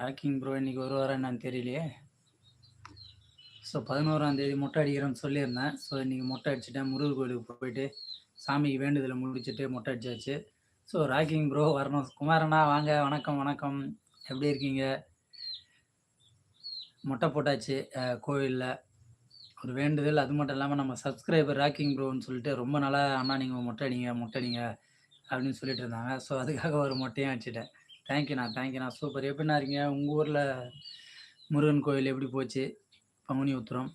Rocking bro இன்னைக்கு வருவாரா என்னன்னு தெரியலையே. ஸோ பதினோராம் தேதி மொட்டை அடிக்கிறேன்னு சொல்லியிருந்தேன். ஸோ இன்னைக்கு மொட்டை அடிச்சுட்டேன். முருகர் கோயிலுக்கு போயிட்டு சாமிக்கு வேண்டுதலை முடிச்சுட்டு மொட்டை அடிச்சாச்சு. ஸோ ராக்கிங் ப்ரோ வரணும். குமாரண்ணா வாங்க. வணக்கம் வணக்கம். எப்படி இருக்கீங்க? மொட்டை போட்டாச்சு கோவிலில். ஒரு வேண்டுதல். அது மட்டும் இல்லாமல் நம்ம சப்ஸ்கிரைபர் ராக்கிங் ப்ரோன்னு சொல்லிட்டு ரொம்ப நாளாக அண்ணா நீங்கள் மொட்டை அடிங்க மொட்டை அடிங்க அப்படின்னு சொல்லிட்டு இருந்தாங்க. ஸோ அதுக்காக ஒரு மொட்டையும் அடிச்சிட்டேன். தேங்க்யூண்ணா தேங்க்யூண்ணா சூப்பர் எப்படிண்ணா இருக்கீங்க? உங்கள் ஊரில் முருகன் கோயில் எப்படி போச்சு? பங்குனி உத்திரம்.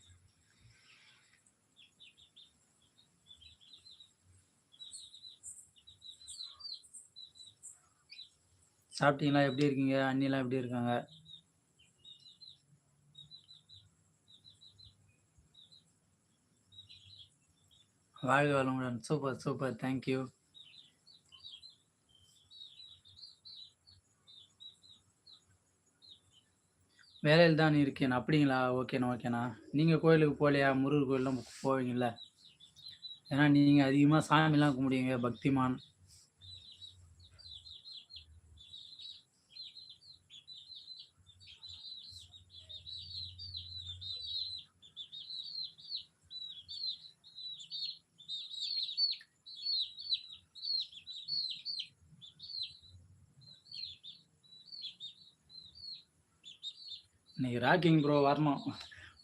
சாப்பிட்டீங்களா? எப்படி இருக்கீங்க? அண்ணிலாம் எப்படி இருக்காங்க? வாழ்க வளமுடன். சூப்பர் சூப்பர் தேங்க்யூ வேலையில் தான் இருக்கேன். அப்படிங்களா? ஓகேண்ணா ஓகேண்ணா. நீங்கள் கோயிலுக்கு போகலையா? முருகர் கோயிலெலாம் போவீங்கள்ல ஏன்னா நீங்கள் அதிகமாக சாமிலாம் கும்பிடுவீங்க பக்திமான். இன்னைக்கு ராக்கிங் ப்ரோ வரணும்.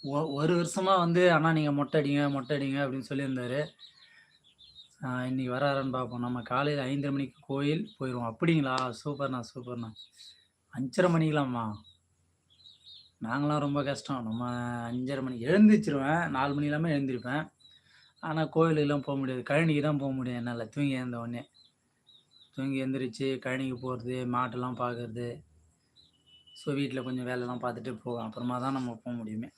ஒ- ஒரு வருஷமாக வந்து அண்ணா நீங்கள் மொட்டை அடிங்க மொட்டை அடிங்க அப்படின்னு சொல்லியிருந்தாரு. இன்றைக்கி இன்னைக்கு வராருன்னு பார்ப்போம் நம்ம காலையில் ஐந்தரை மணிக்கு கோயில் போயிடுவோம் அப்படிங்களா? சூப்பர்ண்ணா சூப்பர்ண்ணா. அஞ்சரை மணிக்கலாமா நாங்களாம் ரொம்ப கஷ்டம். நம்ம அஞ்சரை மணிக்கு எழுந்திரிச்சிருவேன். நாலு மணி இல்லாமல் எழுந்திருப்பேன். ஆனால் கோயிலுக்கெல்லாம் போக முடியாது. கழனிக்கு தான் போக முடியும். என்னால் தூங்கி எழுந்த உடனே. தூங்கி எழுந்திரிச்சு கழனிக்கு போகிறது மாட்டெல்லாம் பார்க்குறது ஸோ வீட்டில் கொஞ்சம் வேலைலாம் பார்த்துட்டு போகலாம் அப்புறமா தான் நம்ம போக முடியுமே.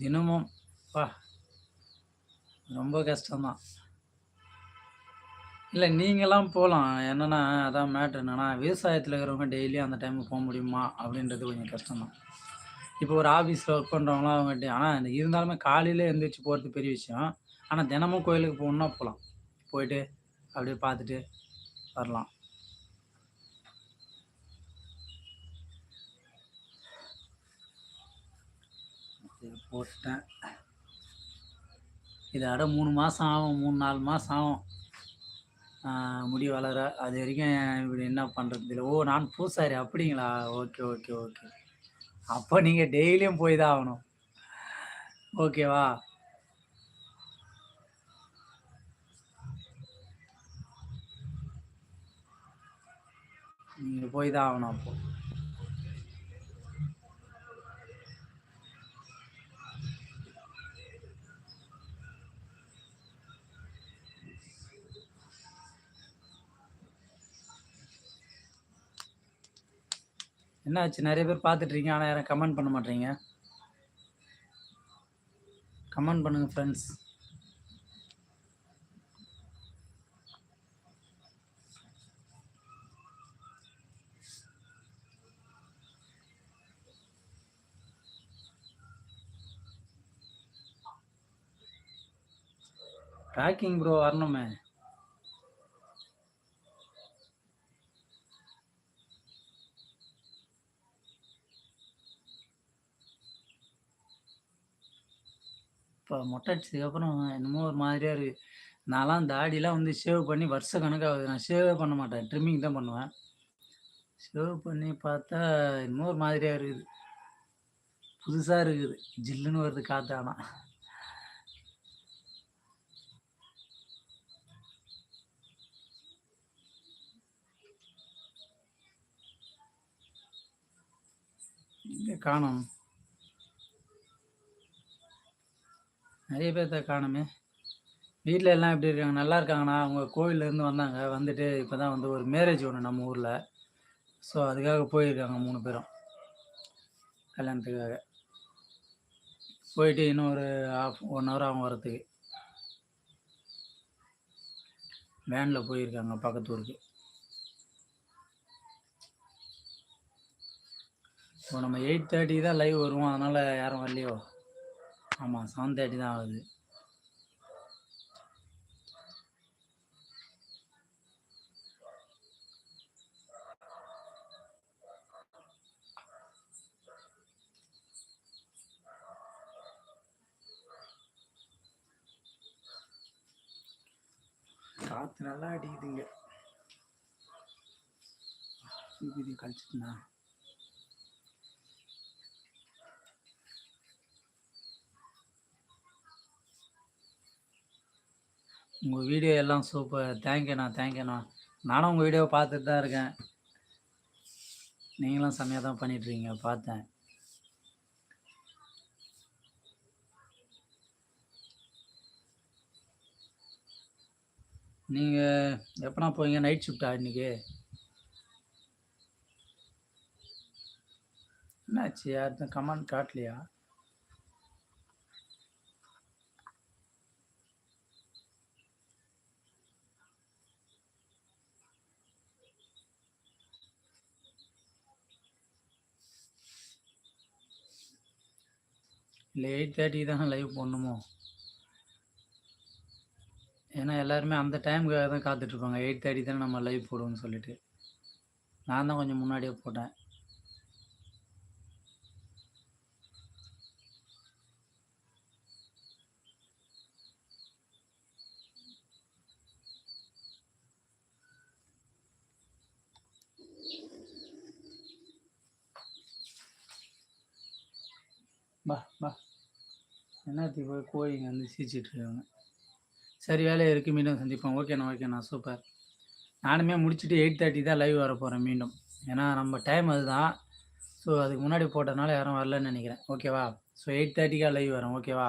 தினமும் பா ரொம்ப கஷ்டம்தான். இல்லை நீங்களாம் போகலாம். என்னென்னா அதான் மேட்ரு என்னென்னா விவசாயத்தில் இருக்கிறவங்க டெய்லியும் அந்த டைமுக்கு போக முடியுமா அப்படின்றது கொஞ்சம் கஷ்டம்தான். இப்போ ஒரு ஆஃபீஸில் ஒர்க் பண்ணுறவங்களாம் அவங்ககிட்ட ஆனால் இருந்தாலுமே காலையில் எழுந்திரிச்சு போகிறது பெரிய விஷயம். ஆனால் தினமும் கோயிலுக்கு போகணுன்னா போகலாம். போயிட்டு அப்படியே பார்த்துட்டு வரலாம். போட்டுட்டேன். இது அட மூணு மாதம் ஆகும் மூணு நாலு மாதம் ஆகும். முடி வளர. அது வரைக்கும் இப்படி என்ன பண்ணுறது இல்லை ஓ நான் பூசாரி அப்படிங்களா? Okay okay okay. அப்போ நீங்கள் டெய்லியும் போய் தான் ஆகணும். ஓகேவா நீங்கள் போய் தான் ஆகணும் அப்போ. என்னாச்சு? நிறைய பேர் பார்த்துட்ருக்கீங்க ஆனால் யாரும் கமெண்ட் பண்ண மாட்டீங்க கமெண்ட் பண்ணுங்க ஃப்ரெண்ட்ஸ் பேக்கிங் ப்ரோ வரணுமே. இப்போ மொட்டை அடிச்சதுக்கப்புறம் என்னமோ ஒரு மாதிரியா இருக்குது நான்லாம் தாடிலாம் வந்து ஷேவ் பண்ணி வருஷ கணக்காகுது நான் ஷேவே பண்ண மாட்டேன். ட்ரிம்மிங் தான் பண்ணுவேன். ஷேவ் பண்ணி பார்த்தா என்னமோ ஒரு மாதிரியாக இருக்குது. புதுசாக இருக்குது. ஜில்லுன்னு வருது காத்தானா காணும் இங்கே நிறைய பேர்த்த காணுமே. வீட்டில் எல்லாம் எப்படி இருக்காங்க? நல்லா இருக்காங்கண்ணா. அவங்க கோவில்லேருந்து வந்தாங்க. வந்துட்டு இப்போ தான் வந்து ஒரு மேரேஜ் ஒன்று நம்ம ஊரில். ஸோ அதுக்காக போயிருக்காங்க மூணு பேரும். கல்யாணத்துக்காக. போயிட்டு இன்னும் ஒரு ஹாஃப் ஒன் ஹவர் ஆகும் வரத்துக்கு வேனில் போயிருக்காங்க பக்கத்து ஊருக்கு. இப்போ நம்ம எயிட் தேர்ட்டி தான் லைவ் வருவோம். அதனால் யாரும் வரலையோ? ஆமாம் செவன் தேர்ட்டி தான் ஆகுது. காற்று நல்லா அடிக்குதுங்க. கழிச்சிட்டுண்ணா உங்கள் வீடியோ எல்லாம் சூப்பர். தேங்க்யூண்ணா தேங்க்யூண்ணா நானும் உங்கள் வீடியோவை பார்த்துட்டு தான் இருக்கேன். நீங்களும் செம்மையாக தான் பண்ணிட்டுருக்கீங்க பார்த்தேன். நீங்கள் எப்போனா போவீங்க? நைட் ஷிஃப்டா இன்றைக்கி என்னாச்சு? யாருதும் கமெண்ட் காட்டலையா? இல்ல 8:30க்கு தானே லைவ் போடணுமோ? ஏன்னா எல்லாருமே அந்த டைமுக்காக தான் காத்துட்ருப்பாங்க. 8:30 தானே நம்ம லைவ் போடுவோம்னு சொல்லிட்டு. நான் தான் கொஞ்சம் முன்னாடியே போட்டேன். பா, பா. என்னாத்துக்கு போய் கோழிங்க வந்து சீச்சிட்டுருக்காங்க. சரி வேலை இருக்குது மீண்டும் சந்திப்போம். ஓகேண்ணா, ஓகேண்ணா. சூப்பர். நானுமே முடிச்சுட்டு 8:30 தான் லைவ் வரப்போகிறேன் மீண்டும். ஏன்னா நம்ம டைம் அதுதான். ஸோ அதுக்கு முன்னாடி போட்டதுனால யாரும் வரலன்னு நினைக்கிறேன் ஓகேவா? ஸோ 8:30க்கா லைவ் வரேன். ஓகேவா?